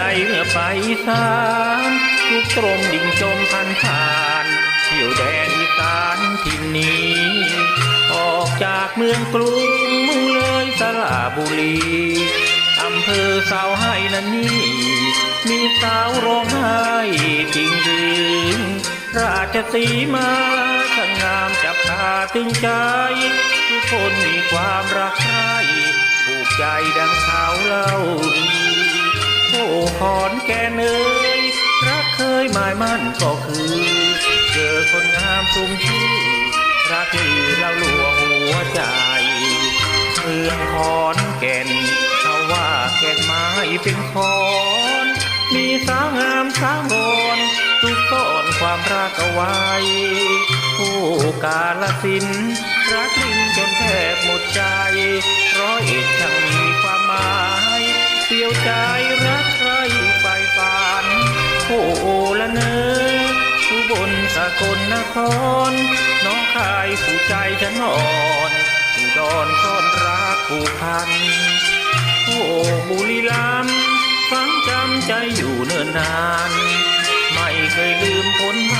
เมื่อไฟสานทุกตรมดิ่งจมพันผ่านเที่ยวแดนอีสานทินนี้ ออกจากเมืองกรุงมุ่งเลยสระบุรีอำเภอสาวให้นันนี่ มีสาวร้องไห้จริงรึงราชสีมาช่างงามจับตาตึงใจ ทุกคนมีความรักใคร่ผูกใจดังสาเล่าดี โอ้ขอนแก่นเอ้ยรักเคยหมายมั่นก็คือ เจอคนงามสุ่มชื่อ รักที่เราลวงหัวใจเมืองขอนแก่นเขาว่าแก่นไม้เป็นคอนมีสาวงามสาวงอนทุกต้นความรักเอาไว้ผู้กาลสินรักลิ้นจนแทบหมดใจ โอ้โอละเนออุบนสกลนคร น้องคายผู้ใจฉันอ่อนผู้ดอนซ่อนรักผู้พัน โอ้บุรีรัมย์ฟังจำใจอยู่เนิ่นนาน ไม่เคยลืมพ้นผ่า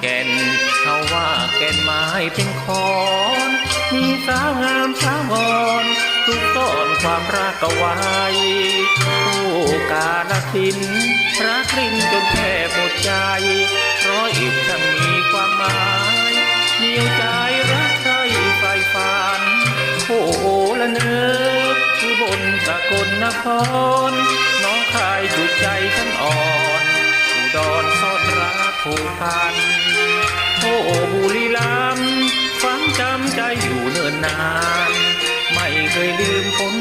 แก่นเขาว่าแก่นไม้เป็นคอน มีสาวงามสาวงอนทุกต้นความรักเอาไว้ผู้กาลสินรักรินจนแทบหมดใจร้อยอ็ดจะมีความหมายเหนียวใจรักใครไฟฝันโอ้โหละเนอคือบนสกลนครน้องคายจุดใจฉันอ่อนอุดรซ่อนรัก ผูกพันโอ้บุรีรัมย์ฝังจำใจอยู่เนิ่นนาน ไม่เคยลืมพ้น